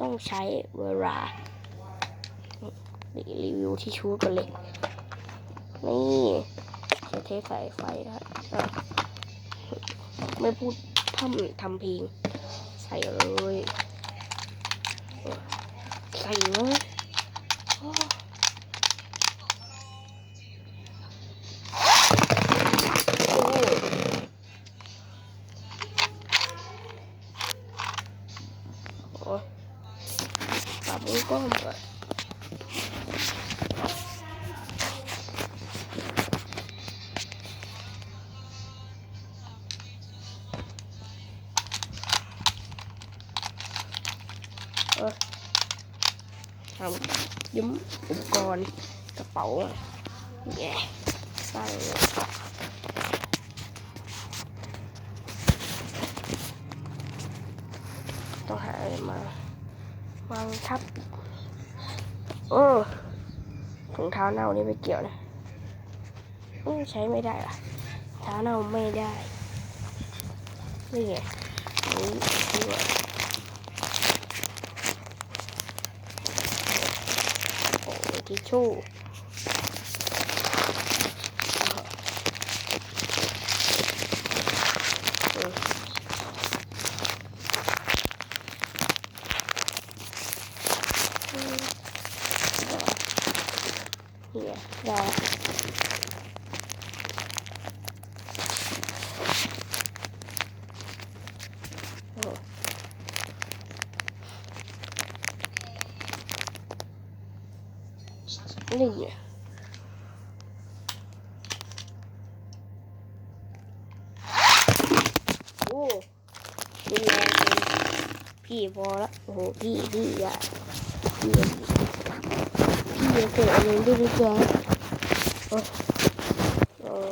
ต้องใช้เวลารีวิวที่ชูกันเลยนี่ใช้เทสใส่ไฟนะไม่พูดพร่ำทำเพลงใส่เลย ใส่เลย ยิ้มอุปกรณ์กระเป๋าอะแย่ใส่ต้องหาอะไรมาวางทับโอ้ถุงเท้าเน่านี่ไม่เกี่ยวนะใช้ไม่ได้ล่ะเท้าเน่าไม่ได้นี่ไงนี่ที่ว่าโอ้ยทิ ชู่ชู่อืมอืมนี่ไงได้โอ้ นี่ไงโอ้ดูแลพี่พอละโอ้โหพี่พี่อย่าพี่อย่พี่เกิดอะไรด้วยดีกว่าโอ้เออ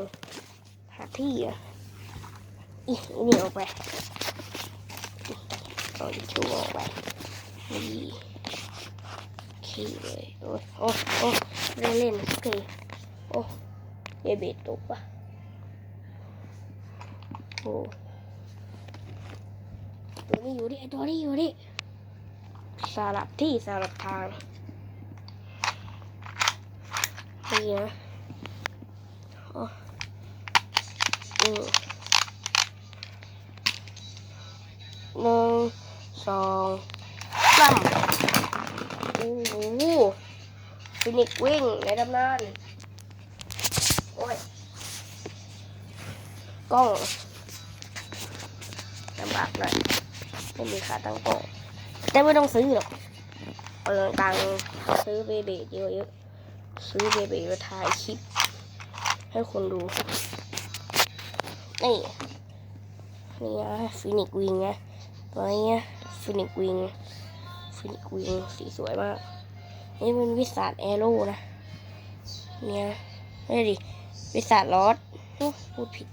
หาที่อะอีนี่ออกไปเอาดิชูออกไปนี่ ขี้เลย โอ้ยโอ้โอ้เล่นเล่นสักทีโอ้เบเบ็ดตกปะโอ้ตัวนี้อยู่ดิตัวนี้อยู่ดิสลับที่สลับทางนี่นะโอ้อืมหนึ่งสองสาม โอ้โหฟินิกวิ่งในตำนานโอ้ยกล้องลำบากหน่อยไม่มีขาตั้งกล้องแต่ไม่ต้องซื้อหรอกเปลืองตังซื้อเบเบเยอะๆซื้อเบเบมาถ่ายคลิป ให้คนดู นี่ นี่นะฟินิกวิงนะตัวนี้ฟินิกวิง ฟินิกวิงสีสวยมาก นี่เป็นวิสาดแอโร่นะ เนี่ยนี่ดิ วิสาดลอสโอ้พูดผิด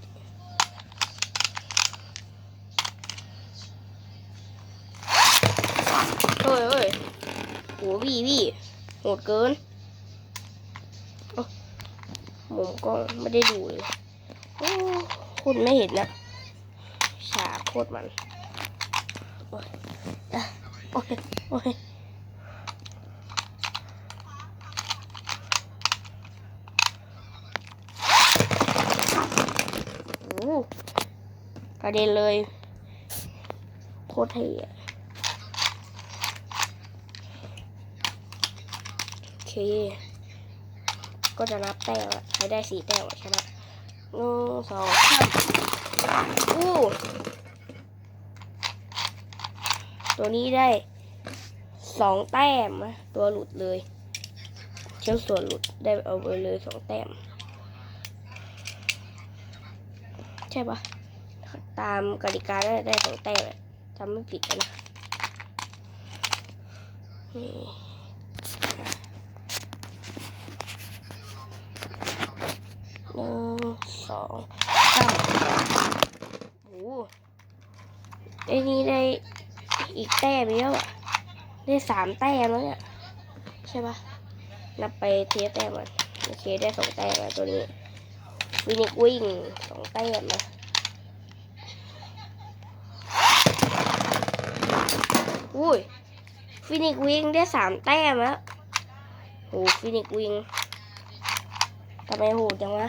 เฮ้ยเฮ้ยโหพี่พี่โหดเกินเอ้ามุมกล้องไม่ได้ดูเลยโอ้คุณไม่เห็นนะ ฉากโคตรมัน โอ้ยอะโอ้ยโอ้ยโอ้กระเด็นเลย โคตรเท่โอเค ก็จะนับแต้มใช้ได้สี่แต้มอะชนะหนึ่งสองสามอู้ ตัวนี้ได้สองแต้มนะตัวหลุดเลยเชี่ยวส่วนหลุดได้เอาไปเลยสองแต้ม ใช่ปะตามกติกาได้ได้สองแต้มจำไม่ผิดนะหนึ่งสองสามโอ้ไอ้นี่ได้ อีกแต้มเยอะได้สามแต้มแล้วเนี่ยใช่ปะนับไปเทียบแต้มมันโอเคได้สองแต้มแล้วตัวนี้วินิกวิ่งสองแต้มนะอุ้ยฟินิกวิ่งได้สามแต้มแล้วโหฟินิกวิ่งทำไมโหดจังวะ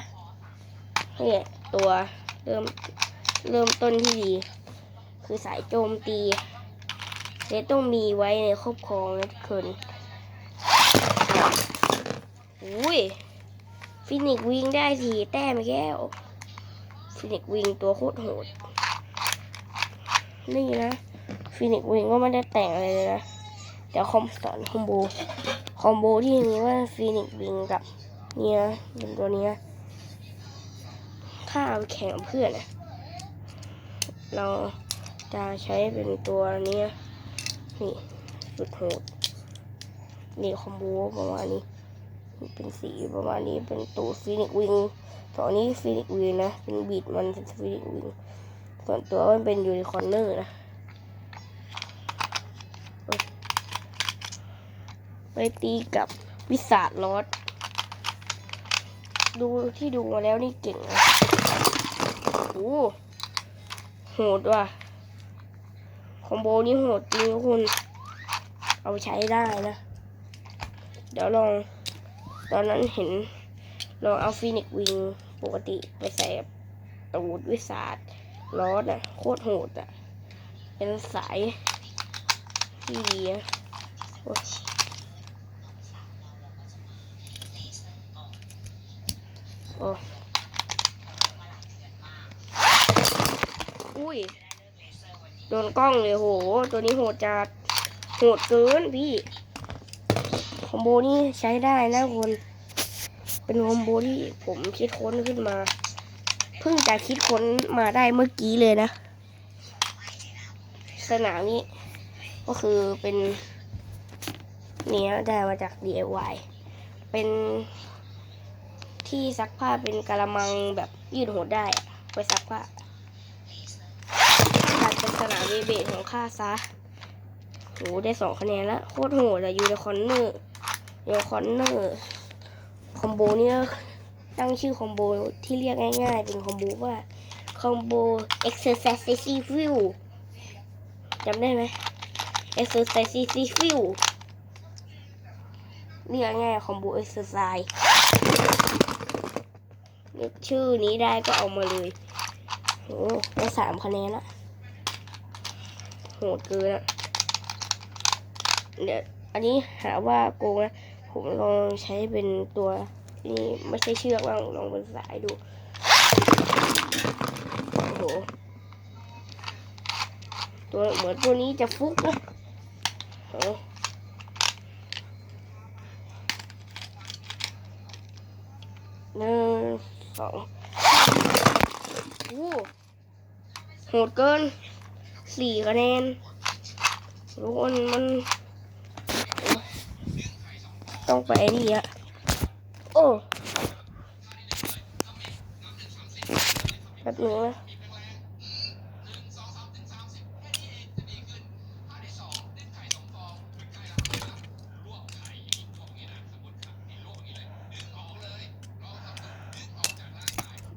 เนี่ยตัวเริ่มเริ่มต้นที่ดี คือสายโจมตี เซตต้องมีไว้ในครอบครองนะทุกคนอุ้ยฟินิกวิ่งได้สีแต้มแก้วฟินิกวิ่งตัวโคตรโหด นี่นะฟินิกวิ่งก็ไม่ได้แต่งอะไรเลยนะเดี๋ยวคอมสอนคอมโบ คอมโบที่มีว่าฟินิกวิ่งกับเนี่ยเป็นตัวเนี้ยถ้าเอาแข่งเพื่อนนะเราจะใช้เป็นตัวเนี้ย นี่สุดโหดนี่คอมโบประมาณนี้ เป็นสีประมาณนี้เป็นตัวฟินิกวิงตัวนี้ฟินิกวิงนะ เป็นบีดมันเป็นฟินิกวิงส่วนตัวมันเป็นยูนิคอร์เนอร์นะไปตีกับวิสาดลอสดูที่ดูมาแล้วนี่เก่งนะโอ้โหดว่ะ คอมโบนี่โหดจริงทุกคน เอาใช้ได้นะ เดี๋ยวลอง ตอนนั้นเห็น ลองเอาฟินิกวิงปกติไปใส่ตูดวิสาดลอสอะ โคตรโหดอะ เป็นสายที่ดีอะโอ้ยโอ้อุ้ย โดนกล้องเลยโห ตัวนี้โหดจัดโหดเกินพี่คอมโบนี่ใช้ได้นะคุณเป็นคอมโบที่ผมคิดค้นขึ้นมา เพิ่งจะคิดค้นมาได้เมื่อกี้เลยนะ สนามนี้ ก็คือเป็นเนี้ยได้มาจาก DIY เป็นที่ซักผ้าเป็นกระมังแบบยืดหัวได้ ไปซักผ้า เป็นสนามเบเบทของข้าซะโหได้สองคะแนนแล้วโคตรโหดอะยูนิคอนเนอร์ยูนิคอนเนอร์คอมโบเนี่ยตั้งชื่อคอมโบที่เรียกง่ายๆ เป็นคอมโบว่าคอมโบ exercise view จำได้ไหม exercise view เรียกง่ายคอมโบ exercise นึกชื่อนี้ได้ก็เอามาเลยโหได้สามคะแนนละ ดเกินอะเดี๋ยวอันนี้หาว่าโกงนะ ผมลองใช้เป็นตัวนี่ไม่ใช่เชือกบ้างลองเป็นสายดู โอ้โห ตัวเหมือนตัวนี้จะฟุกนะโอ้หนึ่งสองโอ้โหดเกิน สี่คะแนนทุกคนมัน ต้องไปนี่อะโอ้แบบนึงนะ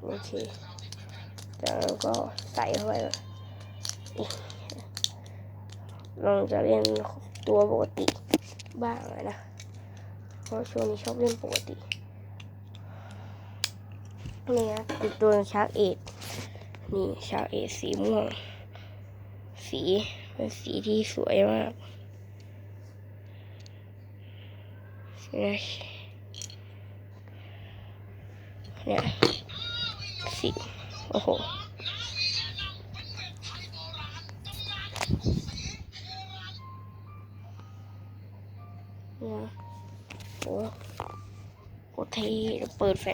โอเคแล้วก็ใส่เข้าไปเลย ลองจะเล่นตัวปกติบ้างนะ เพราะช่วงนี้ชอบเล่นปกตินี่นะอีกตัวชาร์กเอ็ดนี่ชาร์กเอ็ดสีม่วง สีเป็นสีที่สวยมากนะเนี่ยสีโอ้โห เนี่ยโอ้โหเท่เดี๋ยวเปิดแฟล